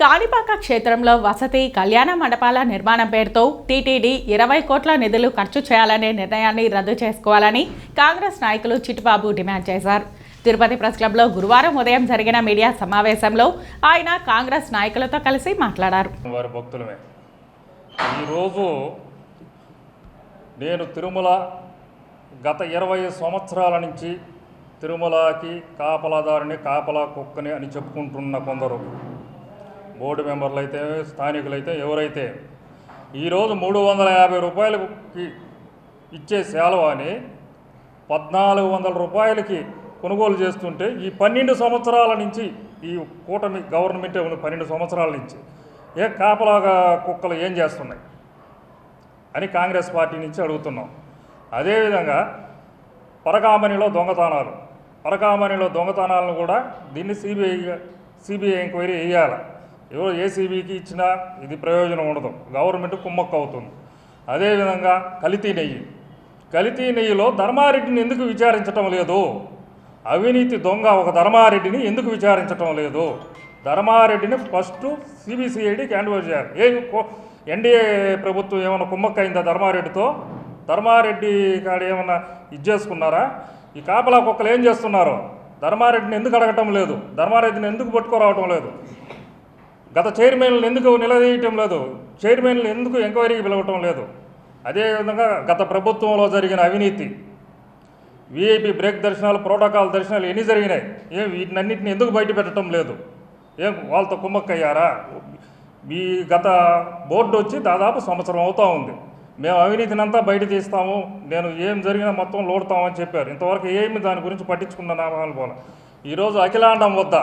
కాణిపాక క్షేత్రంలో వసతి కళ్యాణ మండపాల నిర్మాణం పేరుతో టీటీడీ ఇరవై కోట్ల నిధులు ఖర్చు చేయాలనే నిర్ణయాన్ని రద్దు చేసుకోవాలని కాంగ్రెస్ నాయకులు చిట్టుబాబు డిమాండ్ చేశారు. తిరుపతి ప్రెస్ క్లబ్లో గురువారం ఉదయం జరిగిన మీడియా సమావేశంలో ఆయన కాంగ్రెస్ నాయకులతో కలిసి మాట్లాడారు. వారి భక్తులమే. ఈరోజు నేను తిరుమల గత ఇరవై సంవత్సరాల నుంచి తిరుమలకి కాపలాదారుని కాపలా కుక్కని అని చెప్పుకుంటున్న కొందరు. బోర్డు మెంబర్లు అయితే స్థానికులైతే ఎవరైతే ఈరోజు మూడు వందల యాభై రూపాయలకి ఇచ్చే సేలవ పద్నాలుగు వందల రూపాయలకి కొనుగోలు చేస్తుంటే ఈ పన్నెండు సంవత్సరాల నుంచి ఈ కూటమి గవర్నమెంటే ఉంది పన్నెండు సంవత్సరాల నుంచి. ఏ కాపలాగా కుక్కలు ఏం చేస్తున్నాయి అని కాంగ్రెస్ పార్టీ నుంచి అడుగుతున్నాం. అదేవిధంగా పరకామణిలో దొంగతనాలు. పరకామణిలో దొంగతనాలను కూడా దీన్ని సిబిఐ సిబిఐ ఎంక్వైరీ వేయాలి ఎవరు ఏసీబీకి ఇచ్చినా ఇది ప్రయోజనం ఉండదు. గవర్నమెంట్ కుమ్మక్క అవుతుంది. అదేవిధంగా కలితీ నెయ్యి. కలితీ నెయ్యిలో ధర్మారెడ్డిని ఎందుకు విచారించటం లేదు? అవినీతి దొంగ ఒక ధర్మారెడ్డిని ఎందుకు విచారించటం లేదు? ధర్మారెడ్డిని ఫస్ట్ సిబిసిఐడికి హ్యాండ్ ఓవర్ చేయాలి. ఏ ఎన్డీఏ ప్రభుత్వం ఏమైనా కుమ్మక్కైందా ధర్మారెడ్డితో? ధర్మారెడ్డి కాడ ఏమన్నా ఇది చేసుకున్నారా? ఈ కాపలా కుక్కలు ఏం చేస్తున్నారు? ధర్మారెడ్డిని ఎందుకు అడగటం లేదు? ధర్మారెడ్డిని ఎందుకు పట్టుకురావటం లేదు? గత చైర్మన్లు ఎందుకు నిలదీయటం లేదు? చైర్మన్లు ఎందుకు ఎంక్వైరీకి పిలవటం లేదు? అదేవిధంగా గత ప్రభుత్వంలో జరిగిన అవినీతి విఐపి బ్రేక్ దర్శనాలు ప్రోటోకాల్ దర్శనాలు ఎన్ని జరిగినాయి? ఏం వీటినన్నింటిని ఎందుకు బయట పెట్టడం లేదు? ఏం వాళ్ళతో కుమ్మక్కయ్యారా? మీ గత బోర్డు వచ్చి దాదాపు సంవత్సరం అవుతూ ఉంది. మేము అవినీతిని అంతా బయట తీస్తాము. నేను ఏం జరిగినా మొత్తం లోడుతామని చెప్పారు. ఇంతవరకు ఏమి దాని గురించి పట్టించుకున్న నామాలు పోల ఈరోజు అఖిలాండం వద్ద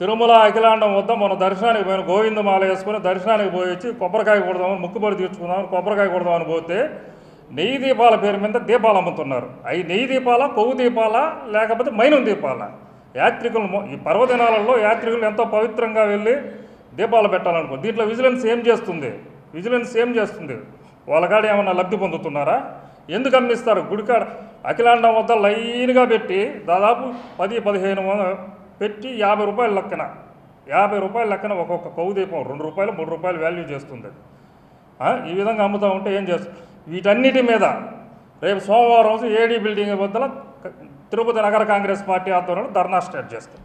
తిరుమల అఖిలాండం వద్ద మన దర్శనానికి పోయిన గోవిందమాల వేసుకుని దర్శనానికి పోయి వచ్చి కొబ్బరికాయ కొడదామని ముక్కుబడి తీర్చుకుందామని కొబ్బరికాయ కొడదామని పోతే నెయ్యి దీపాల పేరు మీద దీపాలు అమ్ముతున్నారు. అవి నెయ్యి దీపాల కొవ్వు దీపాల లేకపోతే మైనం దీపాల? యాత్రికులు ఈ పర్వదినాలలో యాత్రికులు ఎంతో పవిత్రంగా వెళ్ళి దీపాలు పెట్టాలనుకో దీంట్లో విజిలెన్స్ ఏం చేస్తుంది? విజిలెన్స్ ఏం చేస్తుంది? వాళ్ళకాడ ఏమన్నా లబ్ధి పొందుతున్నారా? ఎందుకు అమ్మిస్తారు? గుడికాడ అఖిలాండం వద్ద లైన్గా పెట్టి దాదాపు పది పదిహేను పెట్టి యాభై రూపాయల లెక్కన. యాభై రూపాయల లెక్కన ఒక్కొక్క కొవ్వు దీపం రెండు రూపాయలు మూడు రూపాయలు వాల్యూ చేస్తుంది. అది ఈ విధంగా అమ్ముతూ ఉంటే ఏం చేస్తారు వీటన్నిటి మీద రేపు సోమవారం రోజు ఏడీ బిల్డింగ్ వద్ద తిరుపతి నగర కాంగ్రెస్ పార్టీ ఆధ్వర్యంలో ధర్నా స్టార్ట్ చేస్తారు